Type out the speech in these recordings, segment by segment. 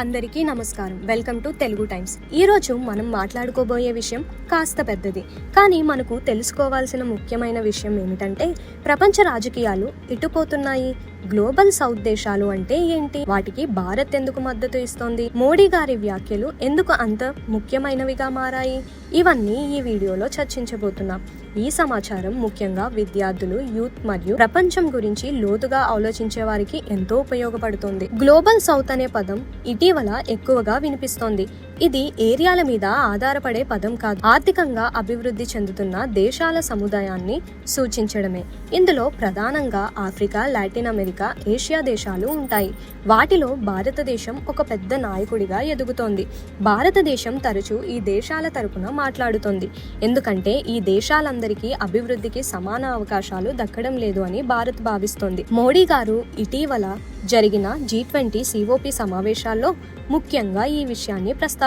అందరికీ నమస్కారం. Welcome to Telugu times. ఈరోజు మనం మాట్లాడుకోబోయే విషయం కాస్త పెద్దది. కానీ మనకు తెలుసుకోవాల్సిన ముఖ్యమైన విషయం ఏమిటంటే ప్రపంచ రాజకీయాలు ఇటుపోతున్నాయి. గ్లోబల్ సౌత్ దేశాలు అంటే ఏంటి? వాటికి భారత్ ఎందుకు మద్దతు ఇస్తోంది? మోడీ గారి వ్యాఖ్యలు ఎందుకు అంత ముఖ్యమైనవిగా మారాయి? ఇవన్నీ ఈ వీడియోలో చర్చించబోతున్నాం. ఈ సమాచారం ముఖ్యంగా విద్యార్థులు యూత్ మరియు ప్రపంచం గురించి లోతుగా ఆలోచించే వారికి ఎంతో ఉపయోగపడుతుంది. గ్లోబల్ సౌత్ అనే పదం ఇటీ ఇటీవల ఎక్కువగా వినిపిస్తోంది. ఇది ఏరియాల మీద ఆధారపడే పదం కాదు. ఆర్థికంగా అభివృద్ధి చెందుతున్న దేశాల సముదాయాన్ని సూచించడమే. ఇందులో ప్రధానంగా ఆఫ్రికా లాటిన్ అమెరికా ఏషియా దేశాలు ఉంటాయి. వాటిలో భారతదేశం ఒక పెద్ద నాయకుడిగా ఎదుగుతోంది. భారతదేశం తరచూ ఈ దేశాల తరపున మాట్లాడుతోంది. ఎందుకంటే ఈ దేశాలందరికీ అభివృద్ధికి సమాన అవకాశాలు దక్కడం లేదు అని భారత్ భావిస్తోంది. మోడీ గారు ఇటీవల జరిగిన జీ ట్వంటీ సిఓపి సమావేశాల్లో ముఖ్యంగా ఈ విషయాన్ని ప్రస్తావించారు.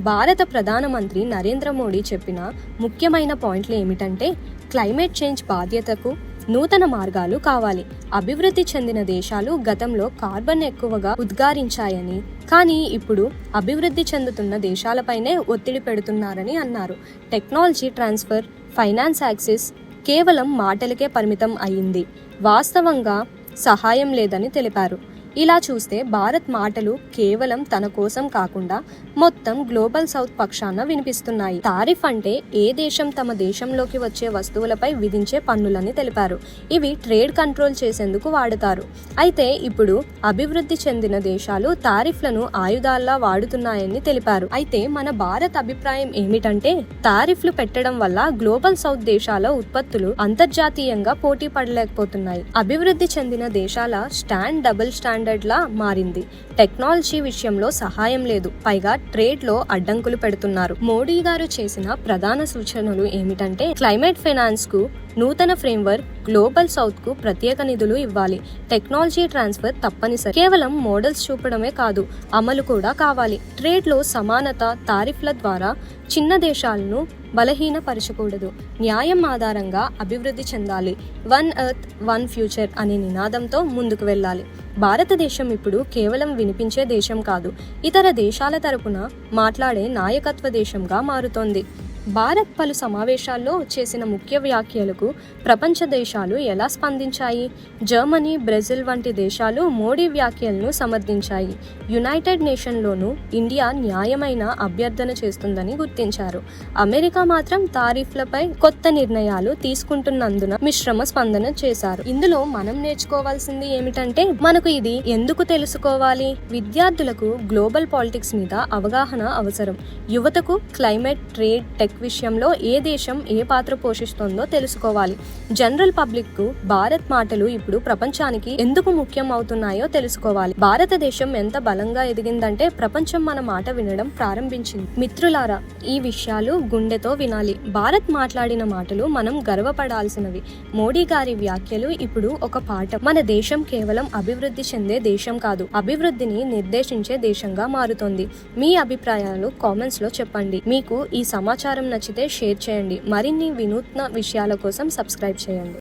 భారత ప్రధానమంత్రి నరేంద్ర మోడీ చెప్పిన ముఖ్యమైన పాయింట్లు ఏమిటంటే క్లైమేట్ చేంజ్ బాధ్యతకు నూతన మార్గాలు కావాలి. అభివృద్ధి చెందిన దేశాలు గతంలో కార్బన్ ఎక్కువగా ఉద్గారించాయని కానీ ఇప్పుడు అభివృద్ధి చెందుతున్న దేశాలపైనే ఒత్తిడి పెడుతున్నారని అన్నారు. టెక్నాలజీ ట్రాన్స్ఫర్ ఫైనాన్స్ యాక్సిస్ కేవలం మాటలకే పరిమితం అయింది. వాస్తవంగా సహాయం లేదని తెలిపారు. ఇలా చూస్తే భారత్ మాటలు కేవలం తన కోసం కాకుండా మొత్తం గ్లోబల్ సౌత్ పక్షాన వినిపిస్తున్నాయి. తారిఫ్ అంటే ఏ దేశం తమ దేశంలోకి వచ్చే వస్తువులపై విధించే పన్నులని తెలిపారు. ఇవి ట్రేడ్ కంట్రోల్ చేసేందుకు వాడుతారు. అయితే ఇప్పుడు అభివృద్ధి చెందిన దేశాలు తారిఫ్లను ఆయుధాల్లా వాడుతున్నాయని తెలిపారు. అయితే మన భారత్ అభిప్రాయం ఏమిటంటే తారిఫ్లు పెట్టడం వల్ల గ్లోబల్ సౌత్ దేశాల ఉత్పత్తులు అంతర్జాతీయంగా పోటీ పడలేకపోతున్నాయి. అభివృద్ధి చెందిన దేశాల స్టాండ్ డబుల్ స్టాండ్ స్టాండర్డ్లా మారింది. టెక్నాలజీ విషయంలో సహాయం లేదు. పైగా ట్రేడ్లో అడ్డంకులు పెడుతున్నారు. మోడీ గారు చేసిన ప్రధాన సూచనలు ఏమిటంటే క్లైమేట్ ఫైనాన్స్కు నూతన ఫ్రేమ్వర్క్ గ్లోబల్ సౌత్కు ప్రత్యేక నిధులు ఇవ్వాలి. టెక్నాలజీ ట్రాన్స్ఫర్ తప్పనిసరి. కేవలం మోడల్స్ చూపడమే కాదు అమలు కూడా కావాలి. ట్రేడ్లో సమానత తారిఫ్ల ద్వారా చిన్న దేశాలను బలహీనపరచకూడదు. న్యాయం ఆధారంగా అభివృద్ధి చెందాలి. వన్ ఎర్త్ వన్ ఫ్యూచర్ అనే నినాదంతో ముందుకు వెళ్ళాలి. భారతదేశం ఇప్పుడు కేవలం వినిపించే దేశం కాదు ఇతర దేశాల తరపున మాట్లాడే నాయకత్వ దేశంగా మారుతోంది. భారత్ పలు సమావేశాల్లో చేసిన ముఖ్య వ్యాఖ్యలకు ప్రపంచ దేశాలు ఎలా స్పందించాయి? జర్మనీ బ్రెజిల్ వంటి దేశాలు మోడీ వ్యాఖ్యలను సమర్థించాయి. యునైటెడ్ నేషన్లోనూ ఇండియా న్యాయమైన అభ్యర్థన చేస్తుందని గుర్తించారు. అమెరికా మాత్రం తారీఫ్లపై కొత్త నిర్ణయాలు తీసుకుంటున్నందున మిశ్రమ స్పందన చేశారు. ఇందులో మనం నేర్చుకోవాల్సింది ఏమిటంటే మనకు ఇది ఎందుకు తెలుసుకోవాలి? విద్యార్థులకు గ్లోబల్ పాలిటిక్స్ మీద అవగాహన అవసరం. యువతకు క్లైమేట్ ట్రేడ్ టెక్ విషయంలో ఏ దేశం ఏ పాత్ర పోషిస్తుందో తెలుసుకోవాలి. జనరల్ పబ్లిక్కు భారత్ మాటలు ఇప్పుడు ప్రపంచానికి ఎందుకు ముఖ్యం అవుతున్నాయో తెలుసుకోవాలి. భారతదేశం ఎంత బలంగా ఎదిగిందంటే ప్రపంచం మన మాట వినడం ప్రారంభించింది. మిత్రులారా ఈ విషయాలు గుండెతో వినాలి. భారత్ మాట్లాడిన మాటలు మనం గర్వపడాల్సినవి. మోడీ గారి వ్యాఖ్యలు ఇప్పుడు ఒక పాఠం. మన దేశం కేవలం అభివృద్ధి చెందే దేశం కాదు అభివృద్ధిని నిర్దేశించే దేశంగా మారుతోంది. మీ అభిప్రాయాలు కామెంట్స్లో చెప్పండి. మీకు ఈ సమాచారం నచ్చితే షేర్ చేయండి. మరిన్ని వినూత్న విషయాల కోసం సబ్స్క్రైబ్ చేయండి.